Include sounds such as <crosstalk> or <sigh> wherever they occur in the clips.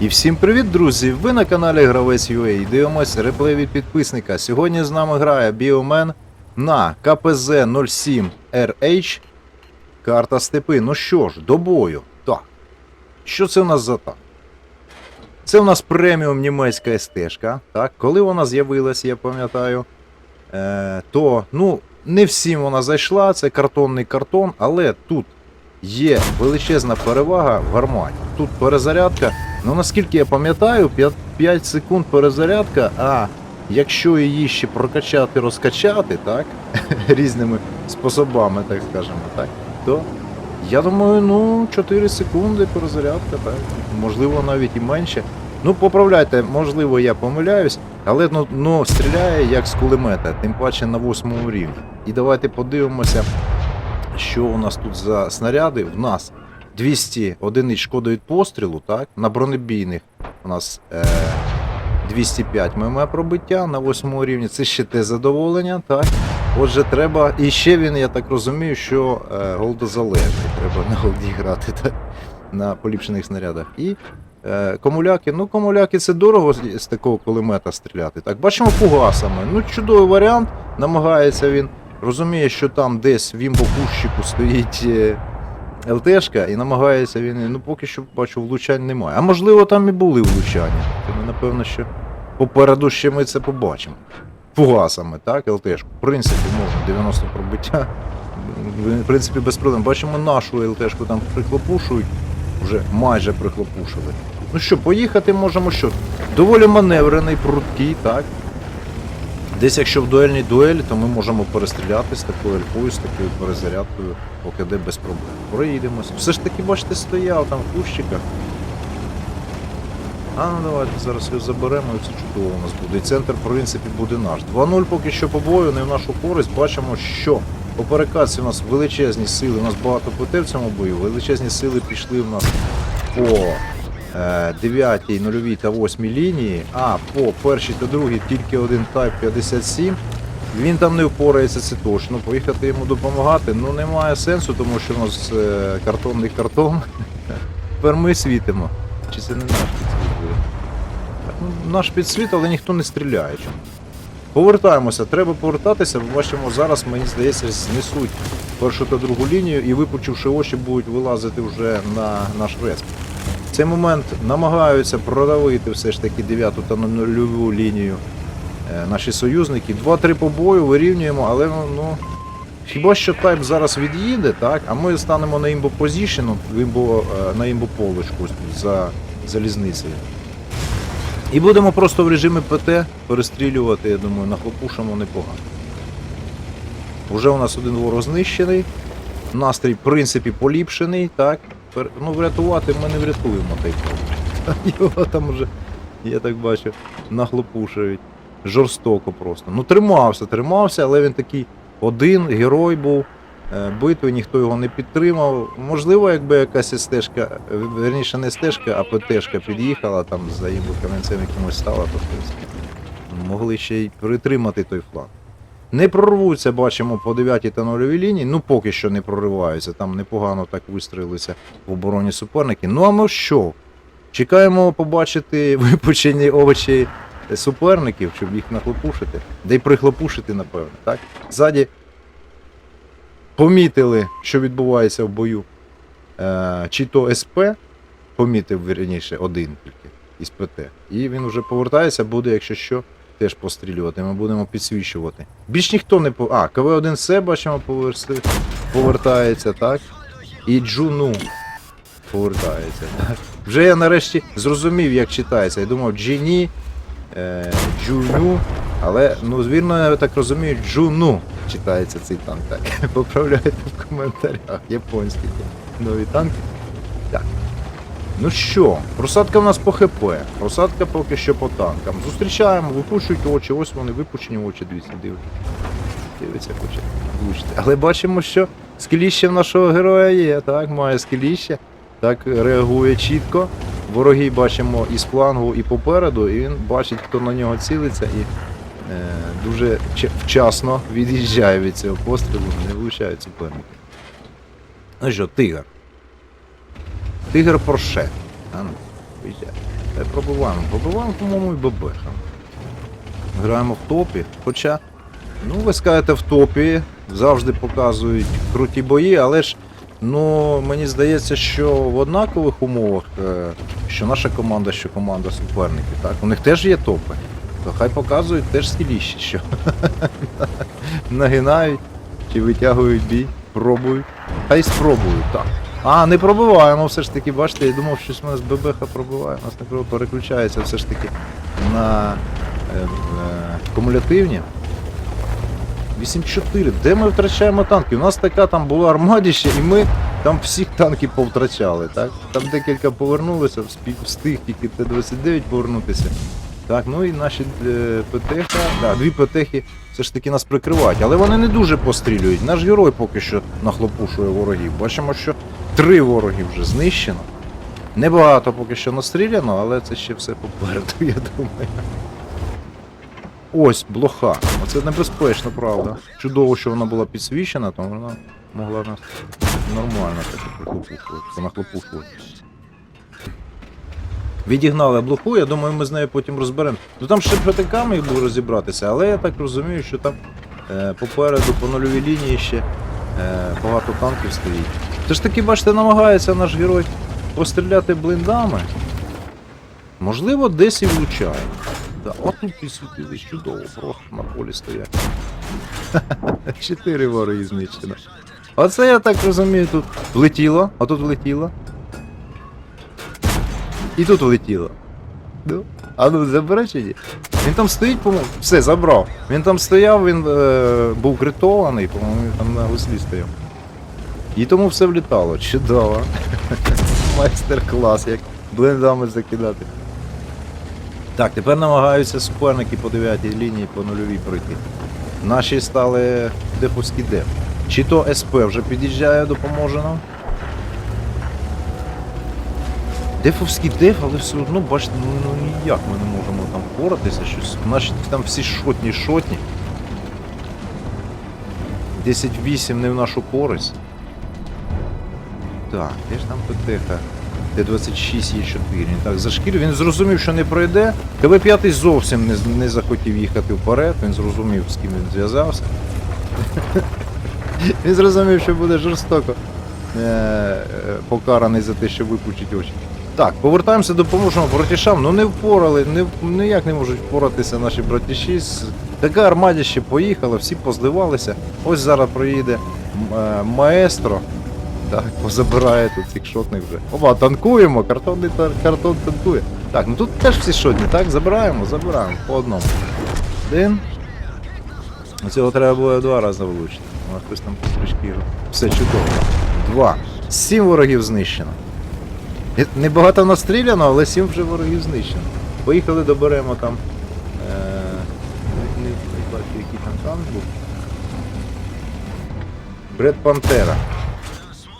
І всім привіт, друзі! Ви на каналі Гравець UA і дивимось реплей від підписника. Сьогодні з нами грає Біомен на КПЗ 07 RH. Карта степи. Ну що ж, до бою. Так. Що це у нас за так? Це у нас преміум німецька стежка. Так, коли вона з'явилась, я пам'ятаю, е, то ну, не всім вона зайшла, це картонний картон, але тут є величезна перевага в гарматі. Тут перезарядка. Ну наскільки я пам'ятаю, 5, 5 секунд перезарядка, а якщо її ще прокачати, розкачати, так, <laughs> різними способами, так скажемо, так, то я думаю, ну 4 секунди перезарядка, так, можливо навіть і менше. Ну, поправляйте, можливо, я помиляюсь, але ну, ну, стріляє як з кулемета, тим паче на восьмому рівні. І давайте подивимося, що у нас тут за снаряди. В нас 200 одиниць шкоди від пострілу, так? На бронебійних у нас е, 205 мм пробиття на 8 рівні. Це ще те задоволення, так? Отже, треба. І ще він, я так розумію, що е, голдозалежний. Треба на голді грати, так? На поліпшених снарядах. І е, комуляки. Ну, комуляки це дорого з, з такого кулемета стріляти. Так, бачимо фугасами. Ну, чудовий варіант. Намагається він. Розуміє, що там десь в імбокущику стоїть е, ЛТшка і намагається він. Ну поки що бачу, влучань немає. А можливо там і були влучання. Тому напевно, що попереду ще ми це побачимо. Фугасами, так, ЛТшку. В принципі, можна 90 пробиття. В принципі, без проблем. Бачимо нашу ЛТшку там прихлопушують, вже майже прихлопушили. Ну що, поїхати можемо що? Доволі маневрений, пруткий, так. Десь якщо в дуельній дуелі, то ми можемо перестріляти з такою альфою, з такою перезарядкою, поки де без проблем. Проїдемося. Все ж таки, бачите, стояв там в кущиках. А ну давайте зараз його заберемо і все чудово у нас буде. І центр, в принципі, буде наш. 2-0 поки що по бою, не в нашу користь. Бачимо, що по перекатці у нас величезні сили, у нас багато ПТ в цьому бою, величезні сили пішли в нас по 9, 0 та 8 лінії, а по першій та другій тільки один Type 57. Він там не впорається, це точно. Поїхати йому допомагати ну немає сенсу, тому що у нас е, картонний картон. <laughs> Тепер ми світимо. Чи це не наш підсвіт ну, Наш підсвіт, але ніхто не стріляє. Повертаємося, треба повертатися, бо бачимо, зараз, мені здається, знесуть першу та другу лінію і випучивши очі, будуть вилазити вже на наш респ. Цей момент намагаються продавити все ж таки 9 та нульову лінію е, наші союзники. 2-3 по бою вирівнюємо, але ну. Хіба що тайп зараз від'їде, так? А ми станемо на імбо позішену, е, на імбо полочку за залізницею. І будемо просто в режимі ПТ перестрілювати, я думаю, нахлопушимо непогано. Уже у нас один ворог знищений. Настрій, в принципі, поліпшений, так. Ну, врятувати ми не врятуємо тайпу. <laughs> Його там вже, я так бачу, нахлопушують. Жорстоко просто. Ну, тримався, тримався, але він такий один, герой був. е, Битви, ніхто його не підтримав. Можливо, якби якась стежка, верніше не стежка, а ПТшка під'їхала там за їм камінцем якимось стала, то принципі могли ще й притримати той фланг. Не прорвуться, бачимо, по 9 та 0 лінії. Ну, поки що не прориваються. Там непогано так вистрілилися в обороні суперники. Ну а ми що? Чекаємо побачити <laughs> випучені очі суперників, щоб їх нахлопушити. Да й прихлопушити, напевно. Так? Ззаді помітили, що відбувається в бою. Е, чи то СП, помітив вірніше один тільки із ПТ. І він вже повертається, буде, якщо що, теж пострілювати. Ми будемо підсвічувати. Більш ніхто не по. А, КВ-1 С бачимо, поверси... повертається, так? І Джуну повертається. Так? Вже я нарешті зрозумів, як читається. Я думав, Джіні, е, Джуну, але, ну, звірно, я так розумію, Джуну читається цей танк. Так. <laughs> Поправляйте в коментарях. Японські нові танки. Ну що, просадка в нас по ХП, просадка поки що по танкам. Зустрічаємо, випушують очі, ось вони випущені очі, дивіться, дивляться. Дивиться, хоче влучити. Але бачимо, що скеліще в нашого героя є, так, має скеліще, так реагує чітко. Вороги бачимо і з флангу, і попереду, і він бачить, хто на нього цілиться, і е, дуже вчасно від'їжджає від цього пострілу, не влучають суперники. Ну що, тигр. Тигр Порше. А ну. Та й пробиваємо. Пробиваємо, по-моєму, і ББХ. Граємо в топі. Хоча, ну ви скажете, в топі завжди показують круті бої, але ж ну, мені здається, що в однакових умовах, е, що наша команда, що команда суперників, так? У них теж є топи. То хай показують теж скіліщі, що <laughs> нагинають чи витягують бій, пробують. Хай спробують, так. А, не пробиваємо все ж таки, бачите, я думав, що у нас ББХ пробиває, у нас не пробиває, переключається все ж таки на е, е, кумулятивні. 8-4, де ми втрачаємо танки? У нас така там була армадіще, і ми там всіх танків повтрачали, так? Там декілька повернулися, встиг тільки Т-29 повернутися. Так, ну і наші е, ПТХ, да, дві ПТХи все ж таки нас прикривають, але вони не дуже пострілюють. Наш герой поки що нахлопушує ворогів. Бачимо, що три вороги вже знищено. Небагато поки що настріляно, але це ще все попереду, я думаю. Ось блоха. Оце небезпечно, правда. Чудово, що вона була підсвічена, то вона могла нас нормально так нахлопушувати. Відігнали блоху, я думаю, ми з нею потім розберемо. Ну там ще міг би розібратися, але я так розумію, що там е, попереду по нульовій лінії ще е, багато танків стоїть. Це ж таки, бачите, намагається наш герой постріляти блиндами. Можливо, десь і влучає. Да, от тут і світили чудово, просто на полі стоять. <laughs> Чотири вороги знищено. Оце я так розумію, тут влетіло, а тут влетіло. І тут влетіло. Ну, а ну забере чи? Він там стоїть, по-моєму. Все, забрав. Він там стояв, він е, був критований, по-моєму, там на гуслі стояв. І тому все влітало. Чудово. <laughs> Майстер-клас, як блиндами закидати. Так, тепер намагаються суперники по 9 лінії по нульовій пройти. Наші стали дефовські деф. Чи то СП вже під'їжджає, допоможе нам. Дефовський деф, але все одно, бачите, ну, ну ніяк ми не можемо там впоратися, щось. Наші там всі шотні шотні. 10-8 не в нашу користь. Так, де ж там ПТХ? Т-26 є 4. Він так зашкірив. Він зрозумів, що не пройде. КВ-5 зовсім не, не захотів їхати вперед, він зрозумів, з ким він зв'язався. <laughs> він зрозумів, що буде жорстоко е- е, покараний за те, що випучить очі. Так, повертаємося, допоможемо братішам. Ну не впорали, не, ніяк не можуть впоратися наші братіші. Така армадя ще поїхала, всі позливалися. Ось зараз проїде е, маестро. Так, позабирає тут цих шотних вже. Опа, танкуємо, картонний тар- картон танкує. Так, ну тут теж всі шотні, так? Забираємо, забираємо по одному. Один. Ну, Цього треба було два рази влучити. У нас хтось там його- Все чудово. Два. Сім ворогів знищено. Е, Небагато настріляно, але сім вже ворогів знищено. Поїхали, доберемо там. Е... Не бачу, який там танк був. Бред Пантера.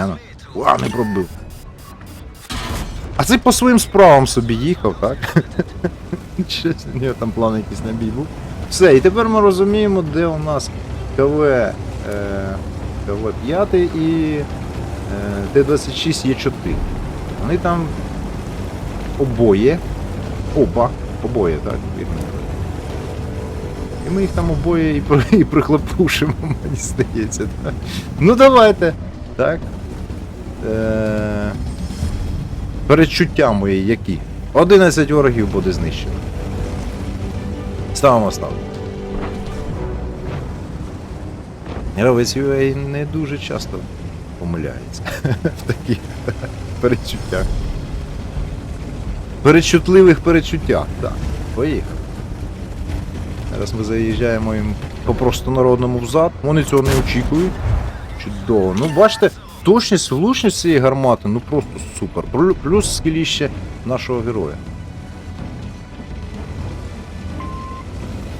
А ну. Уа, не пробив. А цей по своїм справам собі їхав, так? Щось у нього там план якийсь на бій був. Все, і тепер ми розуміємо, де у нас КВ, е, КВ 5 і е, Т-26 є 4. Вони там обоє. Опа, обоє, так, вірно. І ми їх там обоє і, і прихлопушимо, мені здається. Так? Ну давайте. Так. Е- передчуття мої які? 11 ворогів буде знищено. Ставимо ставку. Гравець UA не дуже часто помиляється <laughs> в таких передчуттях. Передчутливих передчуттях, так. Поїхав. Зараз ми заїжджаємо їм по простонародному взад. Вони цього не очікують. Чудово. Ну, бачите, точність, влучність цієї гармати, ну просто супер. Плюс скіліще нашого героя.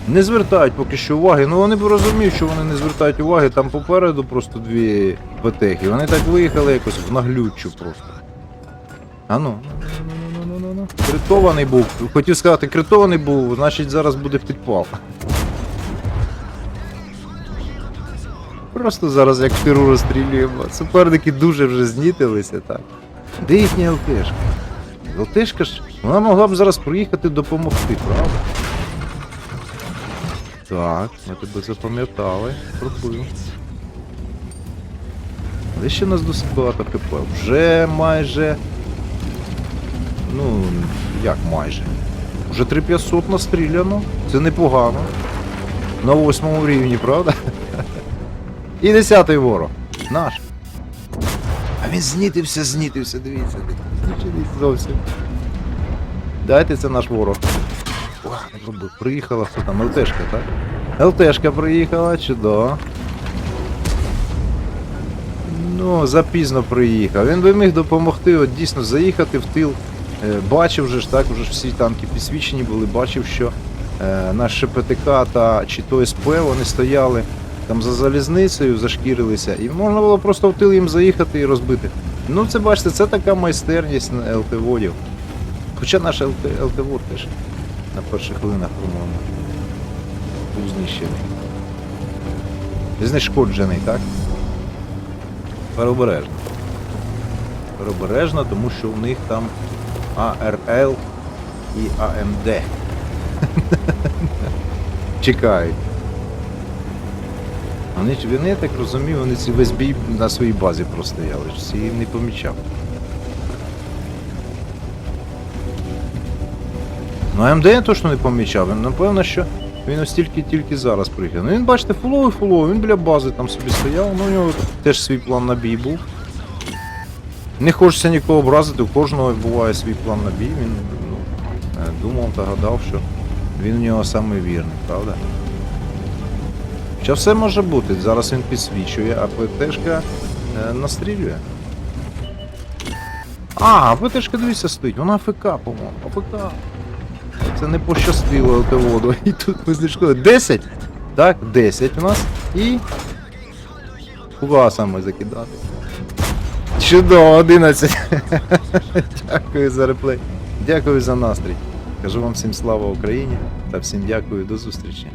Не звертають поки що уваги. Ну вони б розуміють, що вони не звертають уваги. Там попереду просто дві ПТХи. Вони так виїхали якось в наглючу просто. А ну. Критований був. Хотів сказати, критований був, значить зараз буде підпал. Просто зараз як тиру розстрілюємо. Суперники дуже вже знітилися, так. Де їхня ЛТшка? ЛТшка ж, вона могла б зараз приїхати допомогти, правда? Так, ми тебе запам'ятали. Пробую. Але ще нас досить багато КП. Вже майже. Ну, як майже. Вже 3500 настріляно. Це непогано. На восьмому рівні, правда? І десятий ворог. Наш. А він знітився, знітився, дивіться. Знічились зовсім. Дайте це наш ворог. О, не пробив. Приїхала хто там? ЛТшка, так? ЛТшка приїхала, чудово. Ну, запізно приїхав. Він би міг допомогти, от дійсно заїхати в тил. Е, Бачив вже ж так, вже ж всі танки підсвічені були, бачив, що е, наш ШПТК та чи то СП вони стояли там за залізницею, зашкірилися, і можна було просто в тил їм заїхати і розбити. Ну, це бачите, це така майстерність ЛТ-водів. Хоча наш ЛТ, ЛТ-вод теж на перших хвилинах, по-моєму, був знищений. Знешкоджений, так? Переобережно. Переобережно, тому що у них там АРЛ і АМД. <laughs> Чекають. Вони, вони, я так розумію, вони ці весь бій на своїй базі простояли, всі не помічав. Ну, АМД я точно не помічав. Він, Напевно, що він ось тільки тільки зараз приїхав. Ну він, бачите, фуловий фуловий, він біля бази там собі стояв, ну у нього теж свій план на бій був. Не хочеться нікого образити, у кожного буває свій план на бій, він ну, е, думав та гадав, що він у нього самий вірний, правда? Що все може бути, зараз він підсвічує, а ПТшка е, настрілює. А, ПТшка дивіться стоїть, вона АФК, по-моєму, АФК. Це не пощастило воду. <laughs> І тут ми знайшли 10. Так, 10 у нас. І. Фугасами закидати. Чудово, 11. <laughs> дякую за реплей. Дякую за настрій. Кажу вам всім слава Україні та всім дякую, до зустрічі.